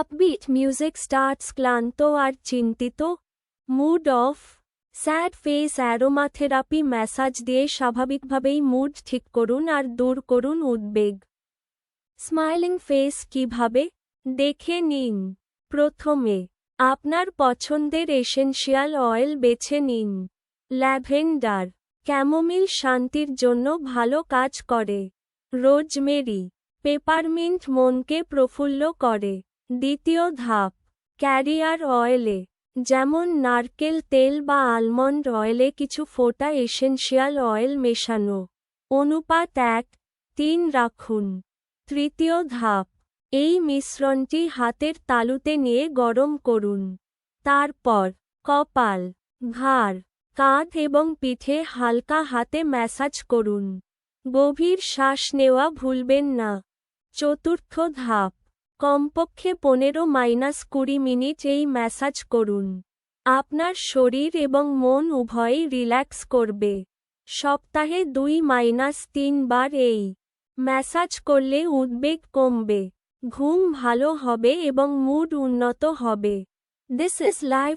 Upbeat music starts ক্লান্ত আর চিন্তিত mood off sad face aromatherapy massage দিয়ে স্বাভাবিকভাবেই মুড ঠিক করুন আর দূর করুন উদ্বেগ। স্মাইলিং ফেস কীভাবে? দেখে নিন। প্রথমে, আপনার পছন্দের এসেনশিয়াল অয়েল বেছে নিন। ল্যাভেন্ডার ক্যামোমিল শান্তির জন্য ভালো কাজ করে। রোজমেরি পেপারমিন্ট মনকে প্রফুল্ল করে। দ্বিতীয় ধাপ, ক্যারিয়ার অয়েলে, যেমন নারকেল তেল বা আলমন্ড অয়েলে কিছু ফোটা এসেনশিয়াল অয়েল মেশানো। অনুপাত এক, তিন রাখুন। তৃতীয় ধাপ, এই মিশ্রণটি হাতের তালুতে নিয়ে গরম করুন। তারপর, কপাল, ঘাড়, কাঁধ এবং পিঠে হালকা হাতে ম্যাসাজ করুন। গভীর শ্বাস নেওয়া ভুলবেন না। চতুর্থ ধাপ কমপক্ষে পনেরো মাইনাস কুড়ি মিনিট এই ম্যাসাজ করুন। আপনার শরীর এবং মন উভয়ই রিল্যাক্স করবে। সপ্তাহে দুই মাইনাস তিন বার এই ম্যাসাজ করলে উদ্বেগ কমবে, ঘুম ভালো হবে এবং মুড উন্নত হবে। This is live